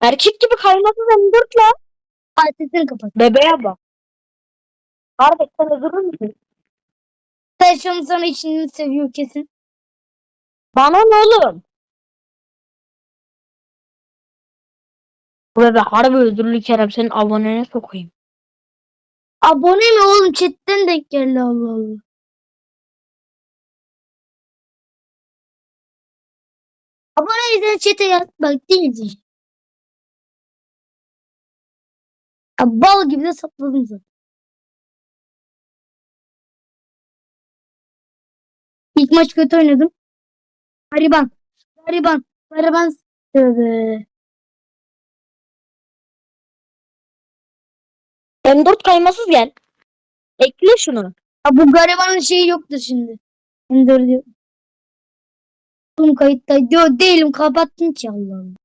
Erkek gibi kaymasız M4 lan. Ay sesini kapat. Bebeğe bak. Kardeş sen özür müsün? Şunu sana içini seviyor kesin. Bana ne oğlum? Bu bebe harbi özürlü Kerem senin abonene sokayım. Abone mi oğlum? Chatten denk geldi Allah Allah. Abone de chat'e yaz. Bak değildi. Ya bal gibi de sapladım zaten. İlk maç kötü oynadım. Gariban. Gariban. Gariban. Tövbe. M4 kaymasız gel. Ekle şunu. Ya bu garibanın şeyi yoktur şimdi. M4 diyor. Oğlum kayıtta diyor değilim kapattın ki Allah'ım.